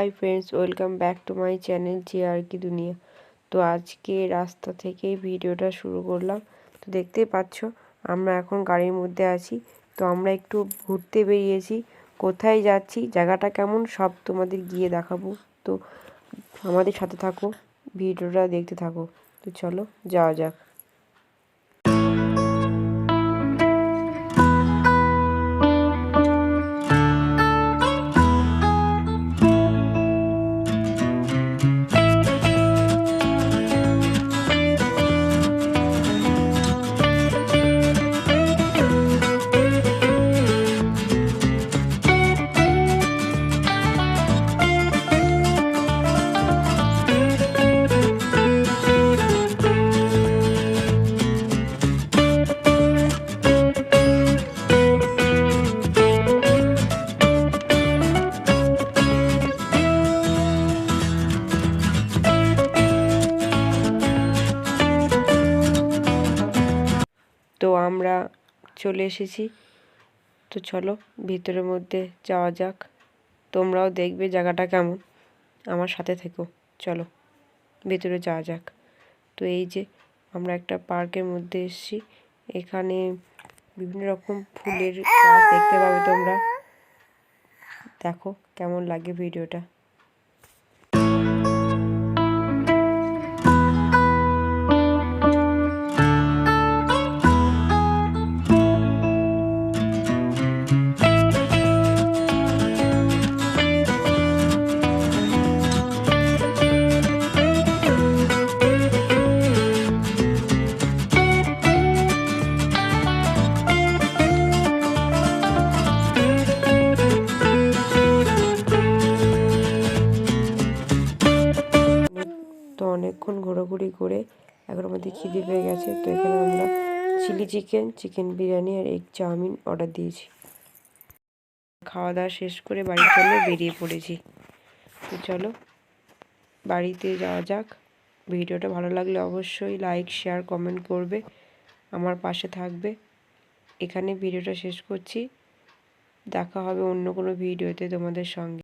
Hi friends welcome back to my channel যে আর কি দুনিয়া তো আজকে রাস্তা থেকে ভিডিওটা শুরু করলাম। তো দেখতেই পাচ্ছ, আমরা এখন গাড়ির মধ্যে আছি। তো আমরা একটু ঘুরতে বেরিয়েছি। কোথায় যাচ্ছি, জায়গাটা কেমন, সব তোমাদের গিয়ে দেখাবো। তো আমাদের সাথে থাকো, ভিডিওটা দেখতে থাকো। তো চলো, যাওয়া যাক। তো আমরা চলে এসেছি। তো চলো, ভিতরের মধ্যে যাওয়া যাক। তোমরাও দেখবে জায়গাটা কেমন। আমার সাথে থেকো। চলো, ভেতরে যাওয়া যাক। তো এই যে আমরা একটা পার্কের মধ্যে এসেছি। এখানে বিভিন্ন রকম ফুলের গাছ দেখতে পাবে তোমরা। দেখো, কেমন লাগে ভিডিওটা। অনেকক্ষণ ঘোরাঘুরি করে এখন আমাদের খিদে পেয়ে গেছে, তো এখানে আমরা চিলি চিকেন চিকেন বিরিয়ানি আর এগ চাউমিন অর্ডার দিয়েছি। খাওয়া দাওয়া শেষ করে বাড়ির জন্য বেরিয়ে পড়েছি। তো চলো, বাড়িতে যাওয়া যাক। ভিডিওটা ভালো লাগলে অবশ্যই লাইক শেয়ার কমেন্ট করবে, আমার পাশে থাকবে। এখানে ভিডিওটা শেষ করছি। দেখা হবে অন্য কোনো ভিডিওতে তোমাদের সঙ্গে।